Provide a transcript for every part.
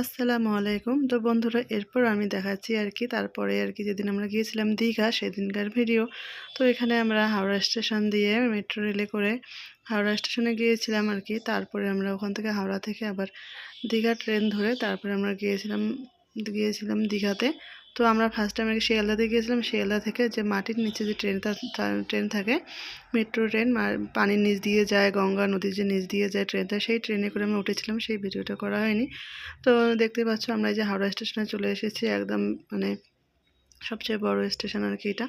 আসসালামু আলাইকুম। তো বন্ধুরা, এরপর আমি দেখাচ্ছি আর কি, তারপরে আর কি যেদিন আমরা গিয়েছিলাম দীঘা, সেদিনকার ভিডিও। তো এখানে আমরা হাওড়া স্টেশন দিয়ে মেট্রো রেলে করে হাওড়া স্টেশনে গিয়েছিলাম আর কি। তারপরে আমরা ওখান থেকে হাওড়া থেকে আবার দীঘা ট্রেন ধরে তারপরে আমরা গিয়েছিলাম গিয়েছিলাম দীঘাতে। তো আমরা ফার্স্ট টাইম আগে শিয়ালদাতে গিয়েছিলাম। শিয়ালদা থেকে যে মাটির নিচে যে ট্রেনটা ট্রেন থাকে মেট্রো ট্রেন পানির নিচ দিয়ে যায়, গঙ্গা নদীর যে নিচ দিয়ে যায় ট্রেনটা সেই ট্রেনে করে আমরা উঠেছিলাম। সেই ভিডিওটা করা হয়নি। তো দেখতে পাচ্ছ আমরা যে হাওড়া স্টেশনে চলে এসেছি, একদম মানে সবচেয়ে বড় স্টেশন আর কি এটা।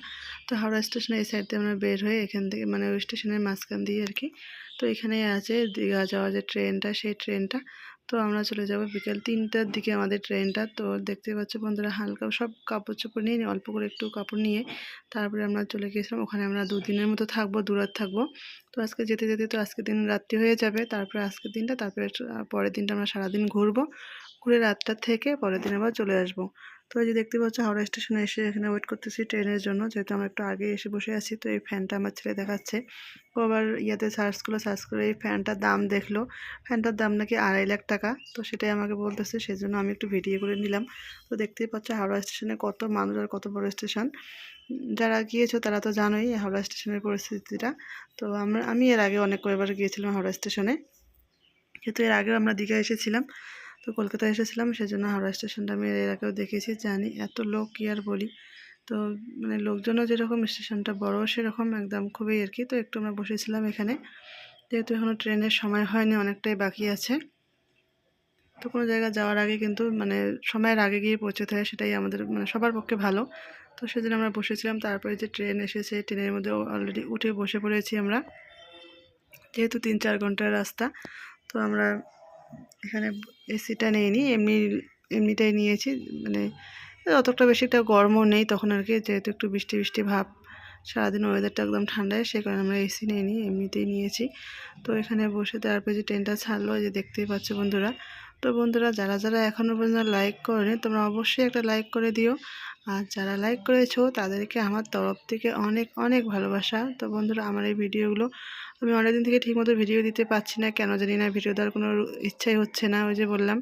তো হাওড়া স্টেশনে এই সাইড দিয়ে আমরা বের হয়ে এখান থেকে মানে ওই স্টেশনের মাঝখান দিয়ে আর কি। তো এখানেই আছে দীঘা যাওয়া যে ট্রেনটা সেই ট্রেনটা তো আমরা চলে যাব বিকেল তিনটার দিকে আমাদের ট্রেনটা। তো দেখতে পাচ্ছ বন্ধুরা, হালকা সব কাপড় চোপড় নিয়ে, অল্প করে একটু কাপড় নিয়ে তারপরে আমরা চলে গিয়েছিলাম। ওখানে আমরা দুদিনের মতো থাকব দূরাত থাকব। তো আজকে যেতে যেতে তো আজকে দিন রাত্রি হয়ে যাবে। তারপরে আজকের দিনটা, তারপরে পরের দিনটা আমরা সারাদিন ঘুরবো। ঘুরে রাতটা থেকে পরের দিন আবার চলে আসব। তো এই যে দেখতে পাচ্ছ হাওড়া স্টেশনে এসে এখানে ওয়েট করতেছি ট্রেনের জন্য, যেহেতু আমরা একটু আগে এসে বসে আছি, তো এই ফ্যানটা আমার ছেলে দেখাচ্ছে। ও আবার ইয়াতে সার্চ করল সার্চ করে এই ফ্যানটার দাম দেখল। ফ্যানটার দাম নাকি আড়াই লাখ টাকা, তো সেটাই আমাকে বলতেছে সেই জন্য আমি একটু ভিডিও করে নিলাম। তো দেখতেই পাচ্ছ হাওড়া স্টেশনে কত মানুষ আর কত বড় স্টেশন। যারা গিয়েছো তারা তো জানোই হাওড়া স্টেশনের পরিস্থিতিটা। তো আমরা, আমি এর আগে অনেক কয়েকবার গিয়েছিলাম হাওড়া স্টেশনে। কিন্তু এর আগেও আমরা দীঘা এসেছিলাম। তো কলকাতায় এসেছিলাম, সেজন্য হাওড়া স্টেশনটা আমি এর আগেও দেখেছি, জানি। এত লোক কি আর বলি? তো মানে লোকজনও যেরকম, স্টেশনটা বড়, সেরকম একদম খুবই আর কি। তো একটু আমরা বসেছিলাম এখানে। যেহেতু এখনও ট্রেনের সময় হয়নি, অনেকটাই বাকি আছে। তো কোনো জায়গা যাওয়ার আগে কিন্তু মানে সময়ের আগে গিয়ে পৌঁছতে হয়, সেটাই আমাদের মানে সবার পক্ষে ভালো। তো সেদিন আমরা বসেছিলাম, তারপরে যে ট্রেন এসেছে, ট্রেনের মধ্যে অলরেডি উঠে বসে পড়েছি আমরা। যেহেতু তিন চার ঘণ্টার রাস্তা, তো আমরা এখানে এসিটা নিইনি, এমনি, এমনিটাই নিয়েছি মানে অতটা বেশি একটা গরমও নেই তখন আর কি, যেহেতু একটু বৃষ্টি বৃষ্টি ভাব, সারাদিন ওয়েদারটা একদম ঠান্ডায় সে কারণে আমরা এসি নিইনি, এমনিতেই নিয়েছি। তো এখানে বসে তারপরে যে ট্রেনটা ছাড়লো যে দেখতেই পাচ্ছ বন্ধুরা তো বন্ধুরা, যারা যারা এখনও পর্যন্ত লাইক করেনি, তোমরা অবশ্যই একটা লাইক করে দিও। আর যারা লাইক করেছ, তাদেরকে আমার তরফ থেকে অনেক অনেক ভালোবাসা। তো বন্ধুরা, আমার এই ভিডিওগুলো আমি অনেকদিন থেকে ঠিকমতো ভিডিও দিতে পারছি না, কেন জানি না ভিডিও দেওয়ার কোনো ইচ্ছাই হচ্ছে না, ওই যে বললাম।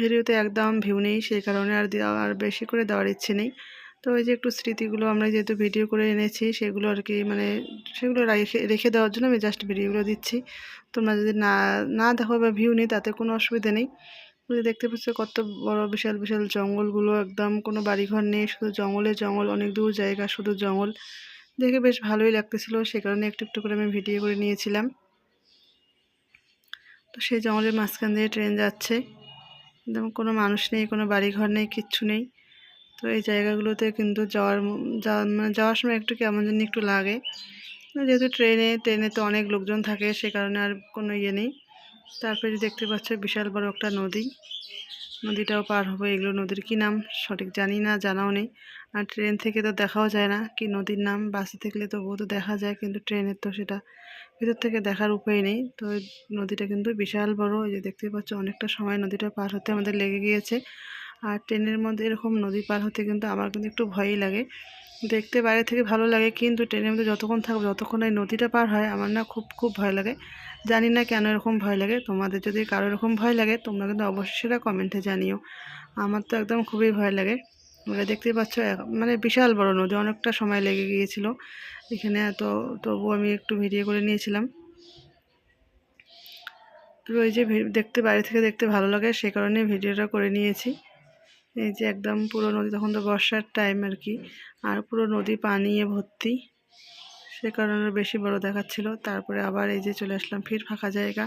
ভিডিওতে একদম ভিউ নেই, সেই কারণে আর দেওয়া, আর বেশি করে দেওয়ার ইচ্ছে নেই। তো ওই যে একটু স্মৃতিগুলো আমরা যেহেতু ভিডিও করে এনেছি, সেগুলো আর কি মানে সেগুলো রেখে রেখে দেওয়ার জন্য আমি জাস্ট ভিডিওগুলো দিচ্ছি। তোমরা যদি না না দেখো বা ভিউ নেই, তাতে কোনো অসুবিধা নেই। দেখতে পাচ্ছ কত বড় বিশাল বিশাল জঙ্গলগুলো, একদম কোনো বাড়িঘর নেই, শুধু জঙ্গলে জঙ্গল, অনেক দূর জায়গা, শুধু জঙ্গল। দেখে বেশ ভালোই লাগতেছিল, সে কারণে একটু একটু করে আমি ভিডিও করে নিয়েছিলাম। তো সেই জঙ্গলের মাঝখান দিয়ে ট্রেন যাচ্ছে। একদম কোনো মানুষ নেই, কোনো বাড়িঘর নেই, কিচ্ছু নেই। তো এই জায়গাগুলোতে কিন্তু যাওয়ার যাওয়ার মানে যাওয়ার সময় একটু কেমন যেন একটু লাগে। যেহেতু ট্রেনে ট্রেনে তো অনেক লোকজন থাকে, সে কারণে আর কোনো ইয়ে নেই। তারপরে দেখতে পাচ্ছ, বিশাল বড় একটা নদী। নদীটাও পার হবে, এগুলো নদীর কী নাম সঠিক জানি না, জানাও নেই। আর ট্রেন থেকে তো দেখাও যায় না কি নদীর নাম, বাসে থাকলে তো বহু দেখা যায়, কিন্তু ট্রেনের তো সেটা ভিতর থেকে দেখার উপায় নেই। তো নদীটা কিন্তু বিশাল বড়, এই যে দেখতে পাচ্ছ, অনেকটা সময় নদীটা পার হতে আমাদের লেগে গিয়েছে। আর ট্রেনের মধ্যে এরকম নদী পার হতে কিন্তু আমার কিন্তু একটু ভয়ই লাগে। দেখতে বাইরে থেকে ভালো লাগে, কিন্তু ট্রেনের মধ্যে যতক্ষণ থাকব, যতক্ষণ এই নদীটা পার হয়, আমার না খুব খুব ভয় লাগে। জানি না কেন এরকম ভয় লাগে, তোমাদের যদি কারও এরকম ভয় লাগে, তোমরা কিন্তু অবশ্যই সেটা কমেন্টে জানিও। আমার তো একদম খুবই ভয় লাগে। মানে দেখতেই পাচ্ছ মানে বিশাল বড় নদী, অনেকটা সময় লেগে গিয়েছিল। এখানে এত, তবু আমি একটু ভিডিও করে নিয়েছিলাম। তো ওই যে দেখতে, বাইরে থেকে দেখতে ভালো লাগে, সে কারণে ভিডিওটা করে নিয়েছি। এই যে একদম পুরো নদী, তখন তো বর্ষার টাইম আর কি। আর পুরো নদী পানিয়ে ভর্তি। সে কারণে বেশি বড় দেখাচ্ছিল। তারপরে আবার এই যে চলে আসলাম ফির ফাঁকা জায়গা।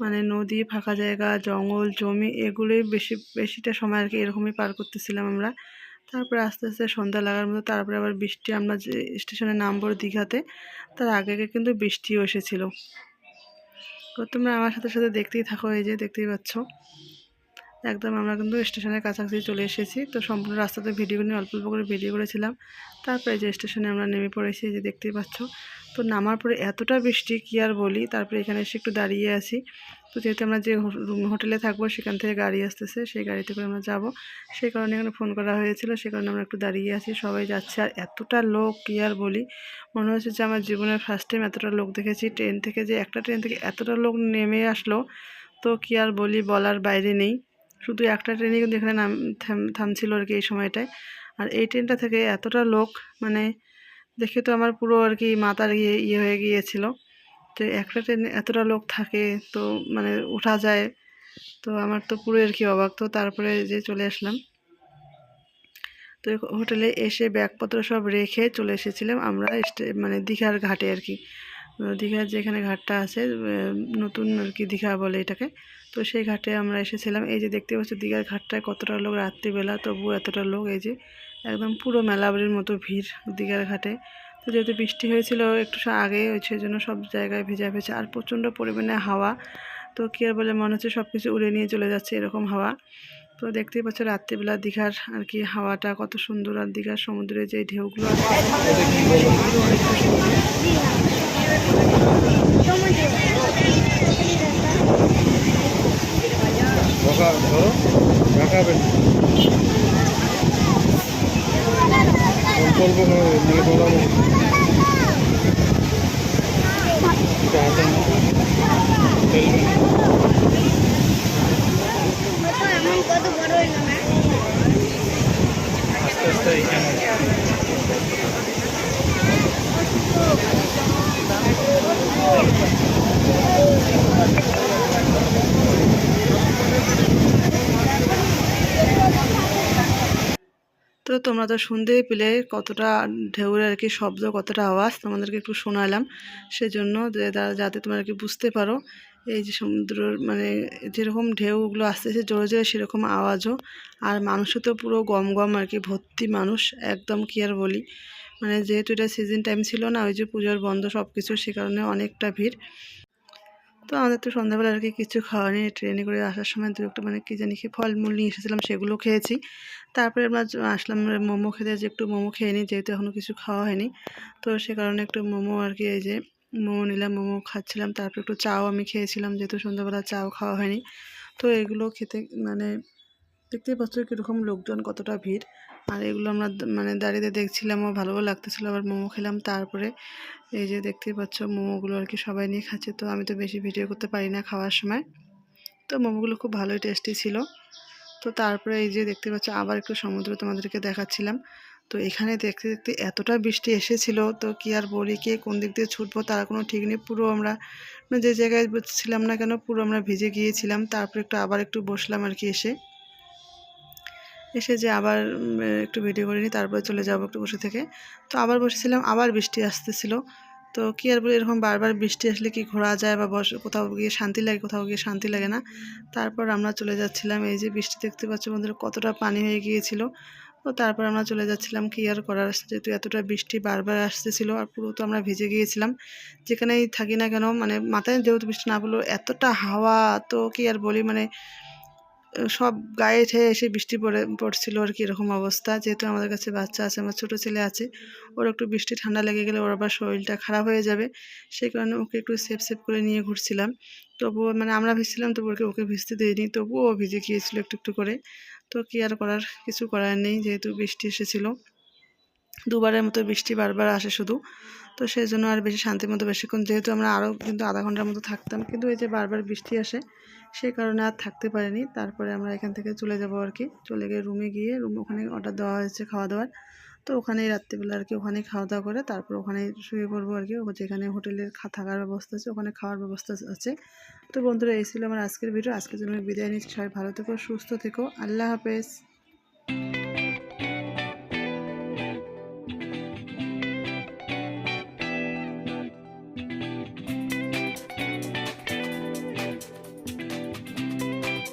মানে নদী, ফাঁকা জায়গা, জঙ্গল, জমি, এগুলোই বেশি, বেশিটা সময় আর কি এরকমই পার করতেছিলাম আমরা। তারপরে আস্তে আস্তে সন্ধ্যা লাগার মতো, তারপরে আবার বৃষ্টি, আমরা যে স্টেশনে নামবো দীঘাতে, তার আগে আগে কিন্তু বৃষ্টিও এসেছিল। তো তোমরা আমার সাথে সাথে দেখতেই থাকো, এই যে দেখতেই পাচ্ছ। একদম আমরা কিন্তু স্টেশনের কাছাকাছি চলে এসেছি। তো সম্পূর্ণ রাস্তাতে ভিডিও নিয়ে অল্প অল্প করে ভিডিও করেছিলাম। তারপরে যে স্টেশনে আমরা নেমে পড়েছি যে দেখতেই পাচ্ছ। তো নামার পরে এতটা বৃষ্টি কী আর বলি? তারপরে এখানে এসে একটু দাঁড়িয়ে আছি। তো যেহেতু আমরা যে হোটেলে থাকব, সেখান থেকে গাড়ি আসতেছে, সেই গাড়িতে করে আমরা যাব। সেই কারণে এখানে ফোন করা হয়েছিল সেই কারণে আমরা একটু দাঁড়িয়ে আছি। সবাই যাচ্ছে, আর এতটা লোক কী আর বলি? মনে হচ্ছে যে আমার জীবনের ফার্স্ট টাইম এতটা লোক দেখেছি। ট্রেন থেকে যে একটা ট্রেন থেকে এতটা লোক নেমে আসলো, তো কী আর বলি বলার বাইরে নেই। শুধু একটা ট্রেনই কিন্তু এখানে নাম, থাম- থামছিল আর কি এই সময়টায়। আর এই ট্রেনটা থেকে এতটা লোক মানে দেখে তো আমার পুরো আর কি মাথার ইয়ে ইয়ে হয়ে গিয়েছিল। তো একটা ট্রেনে এতটা লোক থাকে, তো মানে ওঠা যায়। তো আমার তো পুরো আর কি অবাক। তো তারপরে যে চলে আসলাম। তো হোটেলে এসে ব্যাগপত্র সব রেখে চলে এসেছিলাম আমরা মানে দীঘার ঘাটে আর কি। দীঘার যেখানে ঘাটটা আছে নতুন আর কি দীঘা বলে এটাকে। তো সেই ঘাটে আমরা এসেছিলাম। এই যে দেখতে পাচ্ছি, দীঘার ঘাটটায় কতটা লোক রাত্রিবেলা তবু এতটা লোক, এই যে একদম পুরো মেলাবাড়ির মতো ভিড় দীঘার ঘাটে। তো যেহেতু বৃষ্টি হয়েছিল, একটু আগে সেই জন্য সব জায়গায় ভেজা ভেজা, আর প্রচণ্ড পরিমাণে হাওয়া। তো কী আর বলে, মনে হচ্ছে সব কিছু উড়ে নিয়ে চলে যাচ্ছে এরকম হাওয়া। তো দেখতেই পাচ্ছ, রাত্রিবেলা দীঘার আর কি হাওয়াটা কত সুন্দর, আর দীঘার সমুদ্রে যে ঢেউগুলো আছে সেগুলো অনেকটা সুন্দর। ঢোকা ধরো ঢাকাবেন অল্প অল্প করে মানে ঢোকাবো এমন কত বড় হইল না আস্তে আস্তে এখানে তো তোমরা তো শুনতেই পেলে কতটা ঢেউয়ের আর কি শব্দ, কতটা আওয়াজ তোমাদেরকে একটু শোনালাম। সেজন্য যাতে তোমরা কি বুঝতে পারো, এই যে সমুদ্রের মানে যেরকম ঢেউগুলো আসতেছে, জোরে জোরে সেরকম আওয়াজও। আর মানুষও তো পুরো গম গম আর কি, ভর্তি মানুষ, একদম কি আর বলি। মানে যেহেতু এটা সিজন টাইম ছিল না, ওই যে পুজোর বন্ধ সব কিছু সে কারণে অনেকটা ভিড়। তো আমাদের তো সন্ধ্যাবেলা আর কি কিছু খাওয়া নেই। ট্রেনে করে আসার সময় দু একটা মানে কী জানি খেয়ে ফলমূল নিয়ে এসেছিলাম, সেগুলো খেয়েছি। তারপরে আমরা আসলাম মোমো খেতে, যে একটু মোমো খেয়ে নিই, যেহেতু এখনও কিছু খাওয়া হয়নি। তো সে কারণে একটু মোমো আর কি এই যে মোমো নিলাম, মোমো খাচ্ছিলাম। তারপর একটু চাও আমি খেয়েছিলাম, যেহেতু সন্ধ্যাবেলা চাও খাওয়া হয়নি। তো এগুলো খেতে মানে দেখতেই পাচ্ছ কীরকম লোকজন, কতটা ভিড়। আর এগুলো আমরা মানে দাঁড়িয়ে দেখছিলামও ভালোও লাগতেছিলো, আবার মোমো খেলাম। তারপরে এই যে দেখতেই পাচ্ছ, মোমোগুলো আর কি সবাই নিয়ে খাচ্ছে। তো আমি তো বেশি ভিডিও করতে পারি না খাওয়ার সময়। তো মোমোগুলো খুব ভালোই টেস্টি ছিল। তো তারপরে এই যে দেখতে পাচ্ছ, আবার একটু সমুদ্র তোমাদেরকে দেখাচ্ছিলাম। তো এখানে দেখতে দেখতে এতটা বৃষ্টি এসেছিল, তো কি আর বলি, কে কোন দিক দিয়ে ছুটবো তার কোনো ঠিক নেই। পুরো আমরা মানে যে জায়গায় ছিলাম না কেন, পুরো আমরা ভিজে গিয়েছিলাম। তারপরে একটু আবার একটু বসলাম আর কি এসে। এসে যে আবার একটু ভিডিও করে নিই তারপরে চলে যাব একটু বসে থেকে। তো আবার বসেছিলাম, আবার বৃষ্টি আসতেছিল। তো কী আর বলি, এরকম বারবার বৃষ্টি আসলে কি ঘোরা যায় বা বস, কোথাও গিয়ে শান্তি লাগে, কোথাও গিয়ে শান্তি লাগে না। তারপর আমরা চলে যাচ্ছিলাম, এই যে বৃষ্টি দেখতে পাচ্ছ বন্ধুরা, কতটা পানি হয়ে গিয়েছিল। তো তারপর আমরা চলে যাচ্ছিলাম, কি আর করার, যেহেতু এতটা বৃষ্টি বারবার আসতেছিল আর পুরো তো আমরা ভিজে গিয়েছিলাম। যেখানেই থাকি না কেন মানে মাথায় যেহেতু বৃষ্টি না পড়ল এতটা হাওয়া, তো কি আর বলি মানে সব গায়ে ঠেয়ে এসে বৃষ্টি পড়ে, পড়ছিল আর কি এরকম অবস্থা। যেহেতু আমাদের কাছে বাচ্চা আছে, আমার ছোটো ছেলে আছে, ওর একটু বৃষ্টি ঠান্ডা লেগে গেলে ওর আবার শরীরটা খারাপ হয়ে যাবে। সেই কারণে ওকে একটু সেফ সেফ করে নিয়ে ঘুরছিলাম। তবুও মানে আমরা ভিজছিলাম তবু ওকে ওকে ভিজতে দিইনি, তবুও ও ভিজে গিয়েছিল একটু একটু করে। তো কি আর করার, কিছু করার নেই, যেহেতু বৃষ্টি এসেছিল। দুবারের মতো বৃষ্টি বারবার আসে শুধু। তো সেই জন্য আর বেশি শান্তির মতো বেশিক্ষণ, যেহেতু আমরা আরও কিন্তু আধা ঘণ্টার মতো থাকতাম, কিন্তু এই যে বারবার বৃষ্টি আসে সেই কারণে আর থাকতে পারিনি। তারপরে আমরা এখান থেকে চলে যাব আর কি। চলে গিয়ে রুমে গিয়ে রুম ওখানে অর্ডার দেওয়া হয়েছে খাওয়া দাওয়ার তো ওখানেই রাত্রিবেলা আর কি ওখানেই খাওয়া দাওয়া করে তারপর ওখানেই শুয়ে পড়ব আর কি। যেখানে হোটেলের থাকার ব্যবস্থা আছে, ওখানে খাওয়ার ব্যবস্থা আছে। তো বন্ধুরা, এই ছিল আমার আজকের ভিডিও আজকের জন্য বিদায় নিচ্ছি। সবাই ভালো থেকো, সুস্থ থেকো। আল্লাহ হাফেজ।